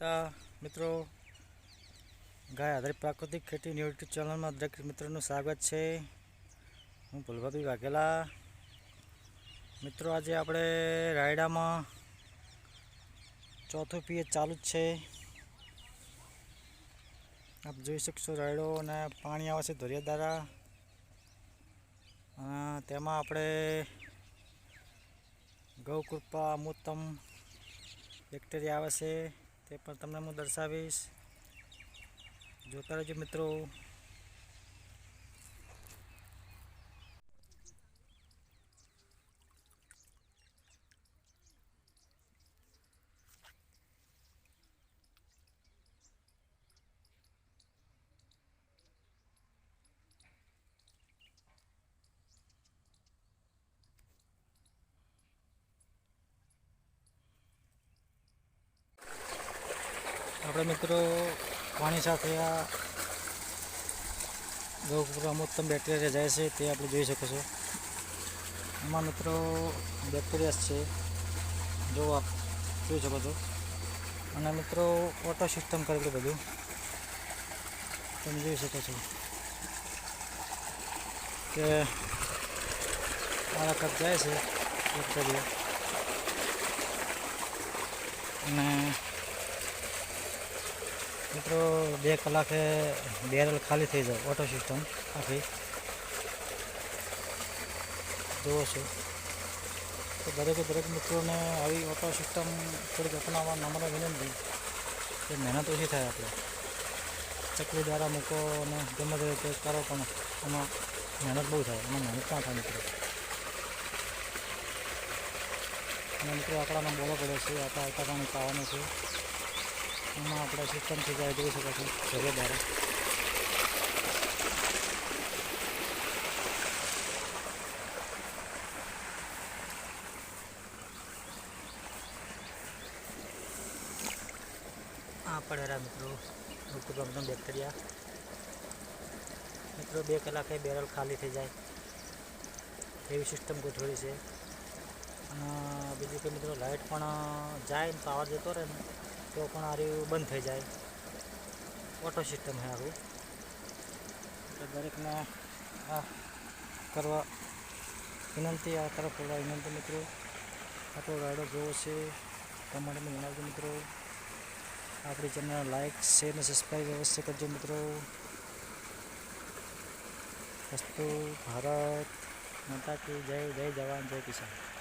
માતા, મિત્રો, ગાય આધારિત પ્રાકૃતિક ખેતી યુટ્યુબ ચેનલમાં દરેક મિત્રોનું સ્વાગત છે. હું ભૂલભાભી વાઘેલા. મિત્રો, આજે આપણે રાયડામાં ચોથું પીએચ ચાલુ જ છે. આપ જોઈ શકશો રાયડો અને પાણી આવે છે દરિયાદારા. તેમાં આપણે ગૌકૃપા, અમૃતમ, બેક્ટેરિયા આવે છે. તે પણ તમને હું દર્શાવીશ. જોતા રહેજો મિત્રો. આપણે મિત્રો પાણી સાથે આ ગૌકુળ અમૃતમ બેક્ટેરિયા જાય છે તે આપણે જોઈ શકો છો. એમાં મિત્રો બેક્ટેરિયા છે. જો આપ જોઈ શકો છો. અને મિત્રો ઓટો સિસ્ટમ કરેલું બધું. તમે જોઈ શકો છો કે મારા કપ જાય છે બેક્ટેરિયા અને મિત્રો, બે કલાકે બેરલ ખાલી થઈ જાય ઓટો સિસ્ટમ આખી. જુઓ છો. તો દરેકે દરેક મિત્રોને આવી ઓટો સિસ્ટમ થોડીક અપનાવવા નમ્ર વિનંતી કે મહેનત ઓછી થાય આપણે. ચકલી દ્વારા મૂકો અને ગમે તે રીતે કરો, પણ એમાં મહેનત બહુ થાય, એમાં મહેનત ના થાય મિત્રો. અને મિત્રો આકડામાં બોલો પડે છે આટલા આવતા પણ પાવાનું છે. એમાં આપણે સિસ્ટમથી જાય જોઈ શકો છો. દ્વારા આ પડેલા મિત્રો. ઋતુગમનો બેક્ટેરિયા મિત્રો, બે કલાકે બેરલ ખાલી થઈ જાય. એવી સિસ્ટમ ગોઠવેલી છે. અને બીજું કે મિત્રો લાઇટ પણ જાય ને પાવર જતો રહે ને. તો પણ આ બંધ થઈ જાય. ઓટો સિસ્ટમ છે આવું એટલે દરેકને આ કરવા વિનંતી, આ તરફ કરવા વિનંતી મિત્રો. આપણો રાયડો જોવો છે. તમારે જણાવજો મિત્રો. આપણી ચેનલ લાઈક શેર અને સબસ્ક્રાઈબ અવશ્ય કરજો મિત્રો. વસ્તુ ભારત માતા કી જય જય જવાન, જય કિસાન.